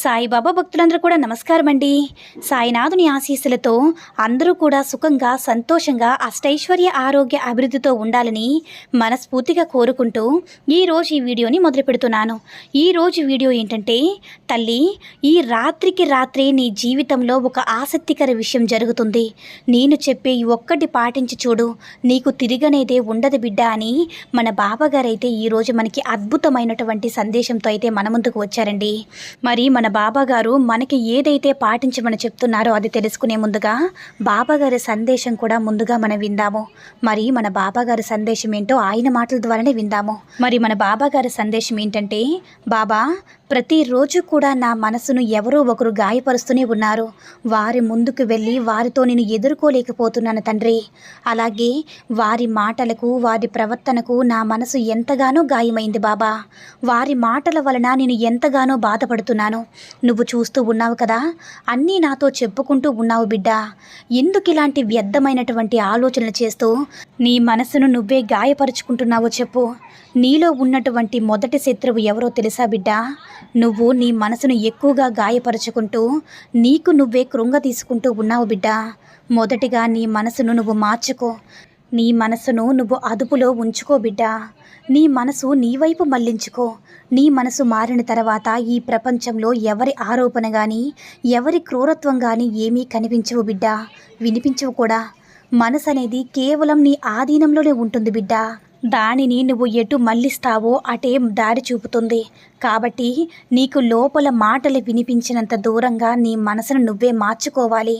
సాయిబాబా భక్తులందరూ కూడా నమస్కారం అండి సాయినాథుని ఆశీస్సులతో అందరూ కూడా సుఖంగా సంతోషంగా అష్టైశ్వర్య ఆరోగ్య అభివృద్ధితో ఉండాలని మనస్ఫూర్తిగా కోరుకుంటూ ఈరోజు ఈ వీడియోని మొదలు పెడుతున్నాను. ఈరోజు వీడియో ఏంటంటే తల్లి ఈ రాత్రికి రాత్రే నీ జీవితంలో ఒక ఆసక్తికర విషయం జరుగుతుంది. నేను చెప్పే ఒక్కటి పాటించి చూడు. నీకు తిరిగనేదే ఉండదు బిడ్డ అని మన బాబాగారైతే ఈరోజు మనకి అద్భుతమైనటువంటి సందేశంతో అయితే మన ముందుకు వచ్చారండి. మరి మన బాబాగారు మనకి ఏదైతే పాటించమని చెప్తున్నారో అది తెలుసుకునే ముందుగా బాబాగారి సందేశం కూడా ముందుగా మనం విందాము. మరి మన బాబాగారి సందేశం ఏంటో ఆయన మాటల ద్వారానే విందాము. మరి మన బాబాగారి సందేశం ఏంటంటే బాబా ప్రతిరోజు కూడా నా మనసును ఎవరో ఒకరు గాయపరుస్తూనే ఉన్నారు. వారి ముందుకు వెళ్ళి వారితో నేను ఎదుర్కోలేకపోతున్నాను తండ్రి. అలాగే వారి మాటలకు వారి ప్రవర్తనకు నా మనసు ఎంతగానో గాయమైంది బాబా. వారి మాటల వలన నేను ఎంతగానో బాధపడుతున్నాను. నువ్వు చూస్తూ ఉన్నావు కదా అన్నీ నాతో చెప్పుకుంటూ ఉన్నావు బిడ్డ. ఎందుకు ఇలాంటి వ్యర్థమైనటువంటి ఆలోచనలు చేస్తూ నీ మనసును నువ్వే గాయపరుచుకుంటున్నావో చెప్పు. నీలో ఉన్నటువంటి మొదటి శత్రువు ఎవరో తెలుసా బిడ్డ? నువ్వు నీ మనసును ఎక్కువగా గాయపరుచుకుంటూ నీకు నువ్వే కృంగ తీసుకుంటూ ఉన్నావు బిడ్డ. మొదటిగా నీ మనసును నువ్వు మార్చుకో. నీ మనసును నువ్వు అదుపులో ఉంచుకో బిడ్డ. నీ మనసు నీ వైపు మళ్ళించుకో. నీ మనసు మారిన తర్వాత ఈ ప్రపంచంలో ఎవరి ఆరోపణ కానీ ఎవరి క్రూరత్వం కానీ ఏమీ కనిపించవు బిడ్డ. వినిపించవు కూడా. మనసు అనేది కేవలం నీ ఆధీనంలోనే ఉంటుంది బిడ్డ. దానిని నువ్వు ఎటు మళ్ళిస్తావో అటే దారి చూపుతుంది. కాబట్టి నీకు లోపల మాటలు వినిపించినంత దూరంగా నీ మనసును నువ్వే మార్చుకోవాలి.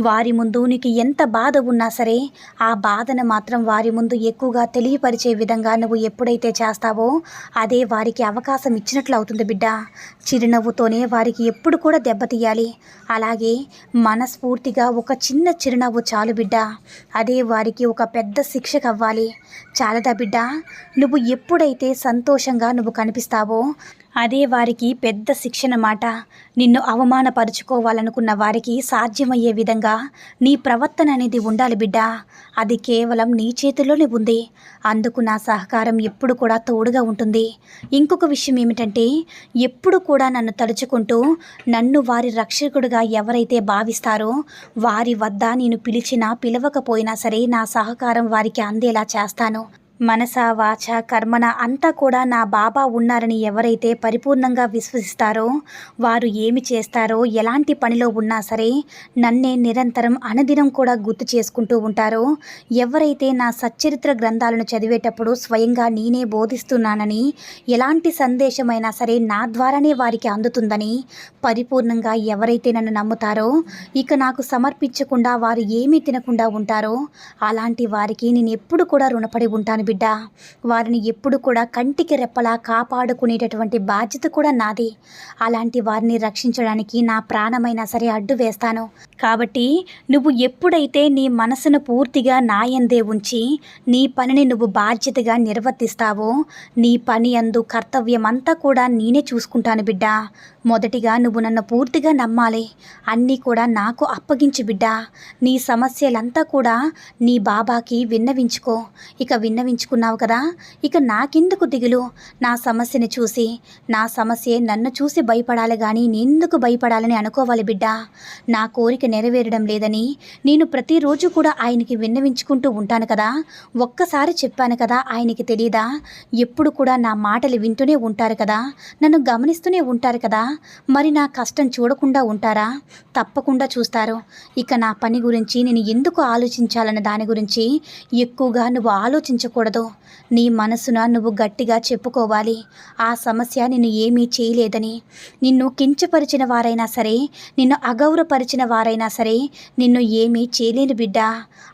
వారి ముందు నీకు ఎంత బాధ ఉన్నా సరే ఆ బాధను మాత్రం వారి ముందు ఎక్కువగా తెలియపరిచే విధంగా నువ్వు ఎప్పుడైతే చేస్తావో అదే వారికి అవకాశం ఇచ్చినట్లు అవుతుంది బిడ్డ. చిరునవ్వుతోనే వారికి ఎప్పుడు కూడా దెబ్బతీయాలి అలాగే మనస్ఫూర్తిగా ఒక చిన్న చిరునవ్వు చాలు బిడ్డ. అదే వారికి ఒక పెద్ద శిక్షకు అవ్వాలి చాలదా బిడ్డ? నువ్వు ఎప్పుడైతే సంతోషంగా నువ్వు కనిపిస్తావో అదే వారికి పెద్ద శిక్షణ మాట. నిన్ను అవమానపరుచుకోవాలనుకున్న వారికి సాధ్యమయ్యే విధంగా నీ ప్రవర్తన అనేది ఉండాలి బిడ్డ. అది కేవలం నీ చేతిలోనే ఉంది. అందుకు నా సహకారం ఎప్పుడు కూడా తోడుగా ఉంటుంది. ఇంకొక విషయం ఏమిటంటే ఎప్పుడు కూడా నన్ను తలుచుకుంటూ నన్ను వారి రక్షకుడుగా ఎవరైతే భావిస్తారో వారి వద్ద నేను పిలిచినా పిలవకపోయినా సరే నా సహకారం వారికి అందేలా చేస్తాను. మనస వాచ కర్మన అంతా కూడా నా బాబా ఉన్నారని ఎవరైతే పరిపూర్ణంగా విశ్వసిస్తారో వారు ఏమి చేస్తారో ఎలాంటి పనిలో ఉన్నా సరే నన్నే నిరంతరం అనుదినం కూడా గుర్తు చేసుకుంటూ ఉంటారో ఎవరైతే నా సచ్చరిత్ర గ్రంథాలను చదివేటప్పుడు స్వయంగా నేనే బోధిస్తున్నానని ఎలాంటి సందేశమైనా సరే నా ద్వారానే వారికి అందుతుందని పరిపూర్ణంగా ఎవరైతే నన్ను నమ్ముతారో ఇక నాకు సమర్పించకుండా వారు ఏమీ తినకుండా ఉంటారో అలాంటి వారికి నేను ఎప్పుడు కూడా రుణపడి ఉంటాను బిడ్డ. వారిని ఎప్పుడు కూడా కంటికి రెప్పలా కాపాడుకునేటటువంటి బాధ్యత కూడా నాది. అలాంటి వారిని రక్షించడానికి నా ప్రాణమైనా సరే అడ్డు వేస్తాను. కాబట్టి నువ్వు ఎప్పుడైతే నీ మనసును పూర్తిగా నాయందే ఉంచి నీ పనిని నువ్వు బాధ్యతగా నిర్వర్తిస్తావో నీ పని అందు కర్తవ్యం అంతా కూడా నేనే చూసుకుంటాను బిడ్డ. మొదటిగా నువ్వు నన్ను పూర్తిగా నమ్మాలి. అన్నీ కూడా నాకు అప్పగించు బిడ్డ. నీ సమస్యలంతా కూడా నీ బాబాకి విన్నవించుకో. ఇక విన్నవించుకున్నావు కదా? ఇక నాకెందుకు దిగులు? నా సమస్యని చూసి నా సమస్య నన్ను చూసి భయపడాలి కానీ నేందుకు భయపడాలని అనుకోవాలి బిడ్డ. నా కోరిక నెరవేరడం లేదని నేను ప్రతిరోజు కూడా ఆయనకి విన్నవించుకుంటూ ఉంటాను కదా. ఒక్కసారి చెప్పాను కదా ఆయనకి తెలియదా ఎప్పుడు కూడా నా మాటలు వింటూనే ఉంటారు కదా. నన్ను గమనిస్తూనే ఉంటారు కదా. మరి నా కష్టం చూడకుండా ఉంటారా? తప్పకుండా చూస్తారు. ఇక నా పని గురించి నేను ఎందుకు ఆలోచించాలన్న దాని గురించి ఎక్కువగా నువ్వు ఆలోచించకూడదు. నీ మనసున నువ్వు గట్టిగా చెప్పుకోవాలి. ఆ సమస్య నిన్ను ఏమీ చేయలేదని. నిన్ను కించపరిచిన వారైనా సరే నిన్ను అగౌరవపరిచిన వారైనా ఎవరైనా సరే నిన్ను ఏమీ చేయలేను బిడ్డ.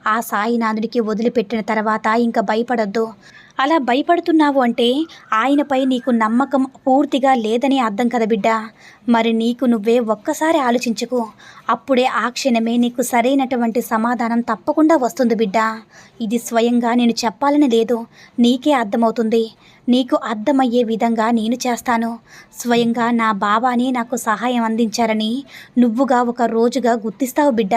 ఆ సాయినాథుడికి వదిలిపెట్టిన తర్వాత ఇంకా భయపడొద్దు. అలా భయపడుతున్నావు అంటే ఆయనపై నీకు నమ్మకం పూర్తిగా లేదని అర్థం కదా బిడ్డ. మరి నీకు నువ్వే ఒక్కసారి ఆలోచించుకు. అప్పుడే ఆ క్షణమే నీకు సరైనటువంటి సమాధానం తప్పకుండా వస్తుంది బిడ్డ. ఇది స్వయంగా నేను చెప్పాలని లేదు. నీకే అర్థమవుతుంది. నీకు అర్థమయ్యే విధంగా నేను చేస్తాను. స్వయంగా నా బాబానే నాకు సహాయం అందించారని నువ్వుగా ఒక రోజుగా గుర్తిస్తావు బిడ్డ.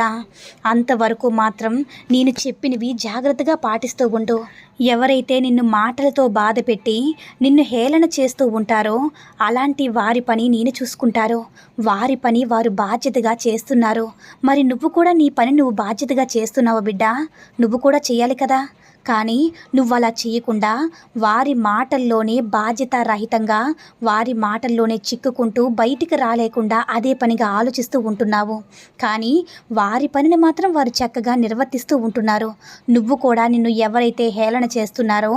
అంతవరకు మాత్రం నేను చెప్పినవి జాగ్రత్తగా పాటిస్తూ ఉండు. ఎవరైతే నిన్ను మాటలతో బాధ పెట్టి నిన్ను హేళన చేస్తూ ఉంటారో అలాంటి వారి పని నేను చూసుకుంటారు. వారి పని వారు బాధ్యతగా చేస్తున్నారు. మరి నువ్వు కూడా నీ పని నువ్వు బాధ్యతగా చేస్తున్నావు బిడ్డ? నువ్వు కూడా చేయాలి కదా. కానీ నువ్వు అలా చేయకుండా వారి మాటల్లోనే బాధ్యత రహితంగా వారి మాటల్లోనే చిక్కుకుంటూ బయటికి రాలేకుండా అదే పనిగా ఆలోచిస్తూ ఉంటున్నావు. కానీ వారి పనిని మాత్రం వారు చక్కగా నిర్వర్తిస్తూ ఉంటున్నారు. నువ్వు కూడా నిన్ను ఎవరైతే హేళన చేస్తున్నారో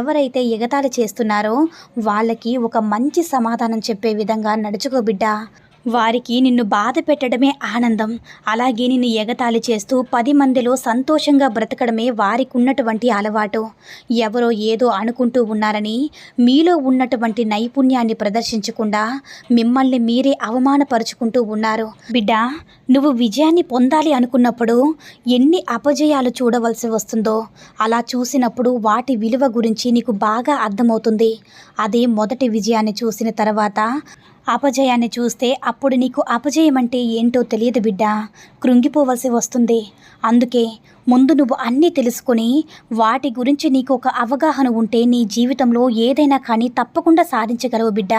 ఎవరైతే ఎగతాళి చేస్తున్నారో వాళ్ళకి ఒక మంచి సమాధానం చెప్పే విధంగా నడుచుకో బిడ్డా. వారికి నిన్ను బాధ పెట్టడమే ఆనందం. అలాగే నిన్ను ఎగతాళి చేస్తూ పది మందిలో సంతోషంగా బ్రతకడమే వారికి ఉన్నటువంటి అలవాటు. ఎవరో ఏదో అనుకుంటూ ఉన్నారని మీలో ఉన్నటువంటి నైపుణ్యాన్ని ప్రదర్శించకుండా మిమ్మల్ని మీరే అవమానపరుచుకుంటూ ఉన్నారు. బిడ్డ నువ్వు విజయాన్ని పొందాలి అనుకున్నప్పుడు ఎన్ని అపజయాలు చూడవలసి వస్తుందో అలా చూసినప్పుడు వాటి విలువ గురించి నీకు బాగా అర్థమవుతుంది. అదే మొదటి విజయాన్ని చూసిన తర్వాత అపజయాన్ని చూస్తే అప్పుడు నీకు అపజయం అంటే ఏంటో తెలియదు బిడ్డ. కృంగిపోవలసి వస్తుంది. అందుకే ముందు నువ్వు అన్నీ తెలుసుకొని వాటి గురించి నీకు ఒక అవగాహన ఉంటే నీ జీవితంలో ఏదైనా కానీ తప్పకుండా సాధించగలవు బిడ్డ.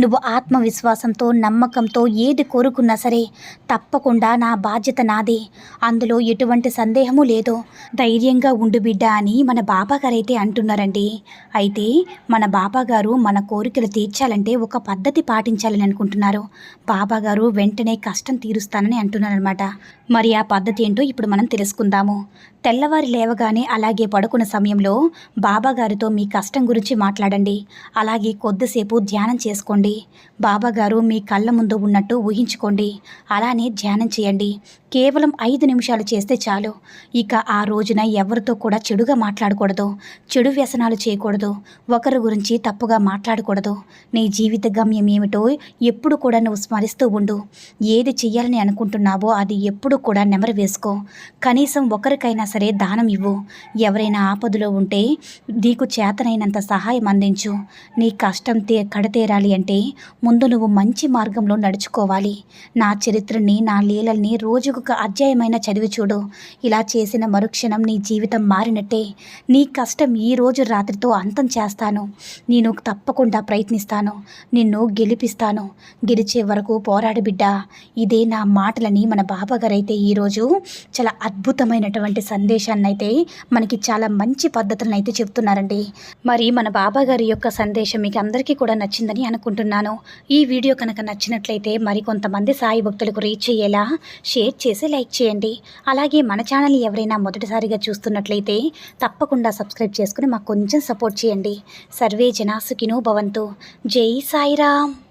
నువ్వు ఆత్మవిశ్వాసంతో నమ్మకంతో ఏది కోరుకున్నా సరే తప్పకుండా నా బాధ్యత నాదే. అందులో ఎటువంటి సందేహము లేదు. ధైర్యంగా ఉండు బిడ్డ అని మన బాబాగారు అంటున్నారండి. అయితే మన బాబాగారు మన కోరికలు తీర్చాలంటే ఒక పద్ధతి పాటించాలని అనుకుంటున్నారు. బాబాగారు వెంటనే కష్టం తీరుస్తానని అంటున్నారనమాట మరి ఆ పద్ధతి ఏంటో ఇప్పుడు మనం తెలుసుకుందాము. తెల్లవారి లేవగానే అలాగే పడుకున్న సమయంలో బాబాగారితో మీ కష్టం గురించి మాట్లాడండి. అలాగే కొద్దిసేపు ధ్యానం చేసుకోండి. బాబాగారు మీ కళ్ళ ముందు ఉన్నట్టు ఊహించుకోండి. అలానే ధ్యానం చేయండి. కేవలం ఐదు నిమిషాలు చేస్తే చాలు. ఇక ఆ రోజున ఎవరితో కూడా చెడుగా మాట్లాడకూడదు. చెడు వ్యసనాలు చేయకూడదు. ఒకరి గురించి తప్పుగా మాట్లాడకూడదు. నీ జీవిత గమ్యం ఏమిటో ఎప్పుడు కూడా నువ్వు స్మరిస్తూ ఉండు. ఏది చెయ్యాలని అనుకుంటున్నావో అది ఎప్పుడు కూడా నెమరు వేసుకో. కనీసం ఒకరికైనా సరే దానం ఇవ్వు. ఎవరైనా ఆపదలో ఉంటే నీకు చేతనైనంత సహాయం అందించు. నీ కష్టం తే కడతేరాలి అంటే ముందు నువ్వు మంచి మార్గంలో నడుచుకోవాలి. నా చరిత్రని నా లీలల్ని రోజుకొక అధ్యాయమైన చదివి చూడు. ఇలా చేసిన మరుక్షణం నీ జీవితం మారినట్టే. నీ కష్టం ఈ రోజు రాత్రితో అంతం చేస్తాను. నేను తప్పకుండా ప్రయత్నిస్తాను. నిన్ను గెలిపిస్తాను. గెలిచే వరకు పోరాడు బిడ్డ. ఇదే నా మాటలని మన బాబాగారైతే ఈరోజు చాలా అద్భుతమైనటువంటి సందేశాన్ని అయితే మనకి చాలా మంచి పద్ధతులను అయితే చెప్తున్నారండి. మరి మన బాబా గారి యొక్క సందేశం మీకు అందరికీ కూడా నచ్చిందని అనుకుంటున్నాను. ఈ వీడియో కనుక నచ్చినట్లయితే మరి కొంతమంది సాయి భక్తులకు రీచ్ అయ్యేలా షేర్ చేసి లైక్ చేయండి. అలాగే మన ఛానల్ ఎవరైనా మొదటిసారిగా చూస్తున్నట్లయితే తప్పకుండా సబ్స్క్రైబ్ చేసుకుని మాకు కొంచెం సపోర్ట్ చేయండి. సర్వే జనాసుకినో భవంతు. జై సాయిరామ్.